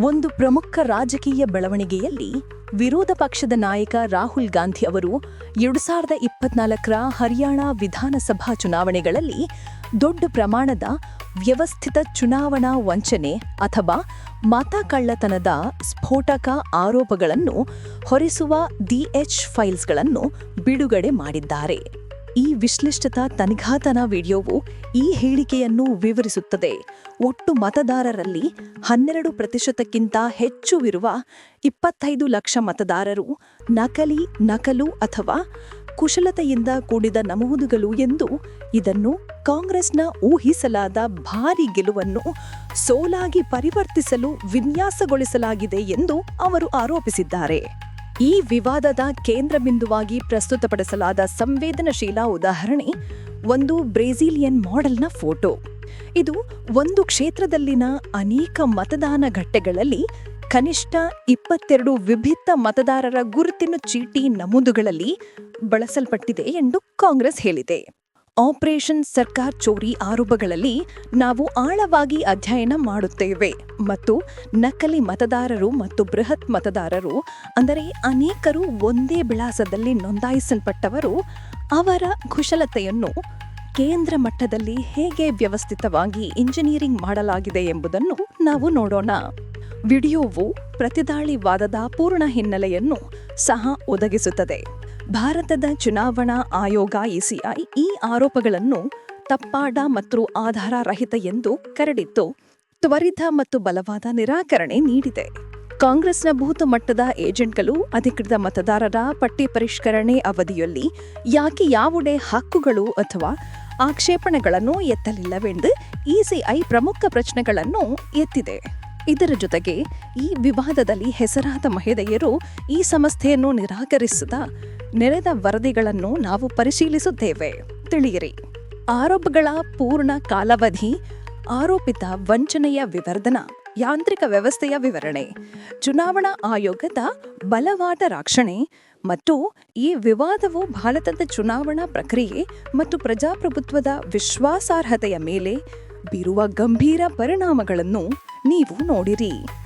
ಒಂದು ಪ್ರಮುಖ ರಾಜಕೀಯ ಬೆಳವಣಿಗೆಯಲ್ಲಿ ವಿರೋಧ ಪಕ್ಷದ ನಾಯಕ ರಾಹುಲ್ ಗಾಂಧಿ ಅವರು ಎರಡು ಸಾವಿರದ ಇಪ್ಪತ್ನಾಲ್ಕರ ಹರಿಯಾಣ ವಿಧಾನಸಭಾ ಚುನಾವಣೆಗಳಲ್ಲಿ ದೊಡ್ಡ ಪ್ರಮಾಣದ ವ್ಯವಸ್ಥಿತ ಚುನಾವಣಾ ವಂಚನೆ ಅಥವಾ ಮತ ಕಳ್ಳತನದ ಸ್ಫೋಟಕ ಆರೋಪಗಳನ್ನು ಹೊರಿಸುವ ಡಿಎಚ್ ಫೈಲ್ಸ್ಗಳನ್ನು ಬಿಡುಗಡೆ ಮಾಡಿದ್ದಾರೆ. ಈ ವಿಶ್ಲಿಷ್ಟತ ತನಿಖಾತನ ವಿಡಿಯೋವು ಈ ಹೇಳಿಕೆಯನ್ನು ವಿವರಿಸುತ್ತದೆ. ಒಟ್ಟು ಮತದಾರರಲ್ಲಿ ಹನ್ನೆರಡು ಪ್ರತಿಶತಕ್ಕಿಂತ ಹೆಚ್ಚುವಿರುವ ಇಪ್ಪತ್ತೈದು ಲಕ್ಷ ಮತದಾರರು ನಕಲಿ, ನಕಲು ಅಥವಾ ಕುಶಲತೆಯಿಂದ ಕೂಡಿದ ನಮೂದುಗಳು ಎಂದು ಇದನ್ನು ಕಾಂಗ್ರೆಸ್ನ ಊಹಿಸಲಾದ ಭಾರಿ ಗೆಲುವನ್ನು ಸೋಲಾಗಿ ಪರಿವರ್ತಿಸಲು ವಿನ್ಯಾಸಗೊಳಿಸಲಾಗಿದೆ ಎಂದು ಅವರು ಆರೋಪಿಸಿದ್ದಾರೆ. ಈ ವಿವಾದದ ಕೇಂದ್ರ ಬಿಂದುವಾಗಿ ಪ್ರಸ್ತುತಪಡಿಸಲಾದ ಸಂವೇದನಶೀಲ ಉದಾಹರಣೆ, ಒಂದು ಬ್ರೆಜಿಲಿಯನ್ ಮಾಡೆಲ್ನ ಫೋಟೋ. ಇದು ಒಂದು ಕ್ಷೇತ್ರದಲ್ಲಿನ ಅನೇಕ ಮತದಾನ ಘಟ್ಟೆಗಳಲ್ಲಿ ಕನಿಷ್ಠ ಇಪ್ಪತ್ತೆರಡು ವಿಭಿನ್ನ ಮತದಾರರ ಗುರುತಿನ ಚೀಟಿ ನಮೂದುಗಳಲ್ಲಿ ಬಳಸಲ್ಪಟ್ಟಿದೆ ಎಂದು ಕಾಂಗ್ರೆಸ್ ಹೇಳಿದೆ. ಆಪರೇಷನ್ ಸರ್ಕಾರ್ ಚೋರಿ ಆರೋಪಗಳಲ್ಲಿ ನಾವು ಆಳವಾಗಿ ಅಧ್ಯಯನ ಮಾಡುತ್ತೇವೆ ಮತ್ತು ನಕಲಿ ಮತದಾರರು ಮತ್ತು ಬೃಹತ್ ಮತದಾರರು, ಅಂದರೆ ಅನೇಕರು ಒಂದೇ ವಿಳಾಸದಲ್ಲಿ ನೋಂದಾಯಿಸಲ್ಪಟ್ಟವರು, ಅವರ ಕುಶಲತೆಯನ್ನು ಕೇಂದ್ರ ಮಟ್ಟದಲ್ಲಿ ಹೇಗೆ ವ್ಯವಸ್ಥಿತವಾಗಿ ಇಂಜಿನಿಯರಿಂಗ್ ಮಾಡಲಾಗಿದೆ ಎಂಬುದನ್ನು ನಾವು ನೋಡೋಣ. ವಿಡಿಯೋವು ಪ್ರತಿದಾಳಿವಾದದ ಪೂರ್ಣ ಹಿನ್ನೆಲೆಯನ್ನು ಸಹ ಒದಗಿಸುತ್ತದೆ. ಭಾರತದ ಚುನಾವಣಾ ಆಯೋಗ ಇಸಿಐ ಈ ಆರೋಪಗಳನ್ನು ತಪ್ಪಾಡ ಮತ್ತು ಆಧಾರರಹಿತ ಎಂದು ಕರೆದಿತ್ತು ತ್ವರಿತ ಮತ್ತು ಬಲವಾದ ನಿರಾಕರಣೆ ನೀಡಿದೆ. ಕಾಂಗ್ರೆಸ್ನ ಭೂತ ಮಟ್ಟದ ಏಜೆಂಟ್ಗಳು ಅಧಿಕೃತ ಮತದಾರರ ಪಟ್ಟಿ ಪರಿಷ್ಕರಣೆ ಅವಧಿಯಲ್ಲಿ ಯಾಕೆ ಯಾವುದೇ ಹಕ್ಕುಗಳು ಅಥವಾ ಆಕ್ಷೇಪಣೆಗಳನ್ನು ಎತ್ತಲಿಲ್ಲವೆಂದು ಇಸಿಐ ಪ್ರಮುಖ ಪ್ರಶ್ನೆಗಳನ್ನು ಎತ್ತಿದೆ. ಇದರ ಜೊತೆಗೆ ಈ ವಿವಾದದಲ್ಲಿ ಹೆಸರಾದ ಮಹಿಳೆಯರು ಈ ಸಂಸ್ಥೆಯನ್ನು ನಿರಾಕರಿಸಿದ ನೆರೆದ ವರದಿಗಳನ್ನು ನಾವು ಪರಿಶೀಲಿಸುತ್ತೇವೆ. ತಿಳಿಯಿರಿ. ಆರೋಪಗಳ ಪೂರ್ಣ ಕಾಲಾವಧಿ, ಆರೋಪಿತ ವಂಚನೆಯ ವಿವರ್ಧನ, ಯಾಂತ್ರಿಕ ವ್ಯವಸ್ಥೆಯ ವಿವರಣೆ, ಚುನಾವಣಾ ಆಯೋಗದ ಬಲವಾದ ರಕ್ಷಣೆ ಮತ್ತು ಈ ವಿವಾದವು ಭಾರತದ ಚುನಾವಣಾ ಪ್ರಕ್ರಿಯೆ ಮತ್ತು ಪ್ರಜಾಪ್ರಭುತ್ವದ ವಿಶ್ವಾಸಾರ್ಹತೆಯ ಮೇಲೆ ಬೀರುವ ಗಂಭೀರ ಪರಿಣಾಮಗಳನ್ನು ನೀವು ನೋಡಿರಿ.